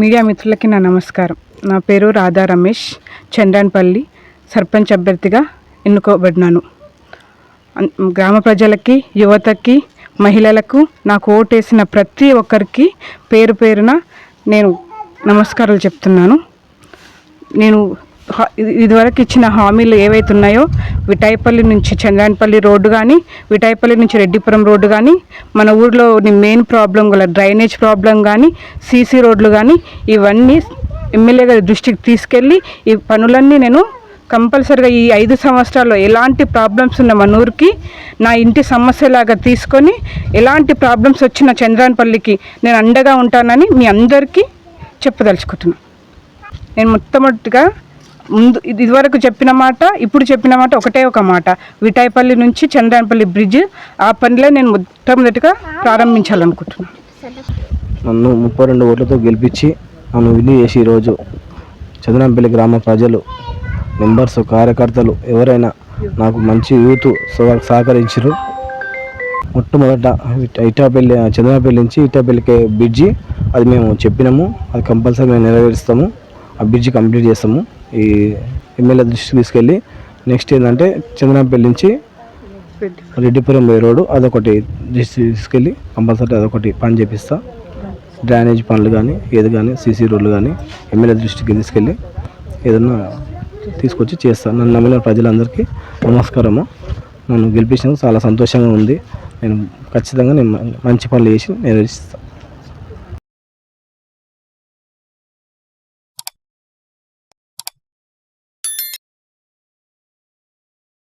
Media మిత్రులకి నా నమస్కారం. నా పేరు రాధా రమేష్ చంద్రాన్పల్లి సర్పంచ్ అభ్యర్థిగా ఎన్నుకోబడినాను. గ్రామ ప్రజలకి యువతకి మహిళలకు నాకు ఓటేసిన ప్రతి ఒక్కరికి పేరు పేరున నేను నమస్కారాలు చెప్తున్నాను. నేను ఇదివరకు ఇచ్చిన హామీలు ఏవైతే ఉన్నాయో విటాయిపల్లి నుంచి చంద్రాయనపల్లి రోడ్డు కానీ విటాయిపల్లి నుంచి రెడ్డిపురం రోడ్డు కానీ మన ఊర్లో మెయిన్ ప్రాబ్లం గల డ్రైనేజ్ ప్రాబ్లం కానీ సీసీ రోడ్లు కానీ ఇవన్నీ ఎమ్మెల్యే గారి దృష్టికి తీసుకెళ్ళి ఈ పనులన్నీ నేను కంపల్సరిగా ఈ ఐదు సంవత్సరాల్లో ఎలాంటి ప్రాబ్లమ్స్ ఉన్న మన ఊరికి నా ఇంటి సమస్యలాగా తీసుకొని ఎలాంటి ప్రాబ్లమ్స్ వచ్చిన చంద్రాయనపల్లికి నేను అండగా ఉంటానని మీ అందరికీ చెప్పదలుచుకుంటున్నాను నేను మొట్టమొదటిగా ముందు ఇది ఇదివరకు చెప్పిన మాట ఇప్పుడు చెప్పిన మాట ఒకటే ఒక మాట. విటాయపల్లి నుంచి చంద్రాయపల్లి బ్రిడ్జ్ ఆ పనిలో నేను మొట్టమొదటిగా ప్రారంభించాలనుకుంటున్నాను. నన్ను ముప్పై రెండు ఓట్లతో గెలిపించి నన్ను విని చేసి ఈరోజు చంద్రాంపల్లి గ్రామ ప్రజలు మెంబర్స్ కార్యకర్తలు ఎవరైనా నాకు మంచి యూత్ సహకరించరు మొట్టమొదట ఇటాపల్లి చంద్రాపల్లి నుంచి ఇటాపల్లికి బ్రిడ్జి అది మేము చెప్పినాము అది కంపల్సరీ మేము నెరవేరుస్తాము ఆ బ్రిడ్జి కంప్లీట్ చేస్తాము. ఈ ఎమ్మెల్యే దృష్టికి తీసుకెళ్ళి నెక్స్ట్ ఏంటంటే చంద్రపల్లి నుంచి రెడ్డిపురం పోయే రోడ్డు అదొకటి దృష్టి తీసుకెళ్ళి కంపల్సరీ అదొకటి పని చేపిస్తా. డ్రైనేజ్ పనులు కానీ ఏది కానీ సీసీ రోడ్లు కానీ ఎమ్మెల్యే దృష్టికి తీసుకెళ్ళి ఏదన్నా తీసుకొచ్చి చేస్తాను నన్ను నమ్మిన ప్రజలందరికీ నమస్కారము. నన్ను గెలిపించినందుకు చాలా సంతోషంగా ఉంది. నేను ఖచ్చితంగా నేను మంచి పనులు చేసి నెరవేరుస్తాను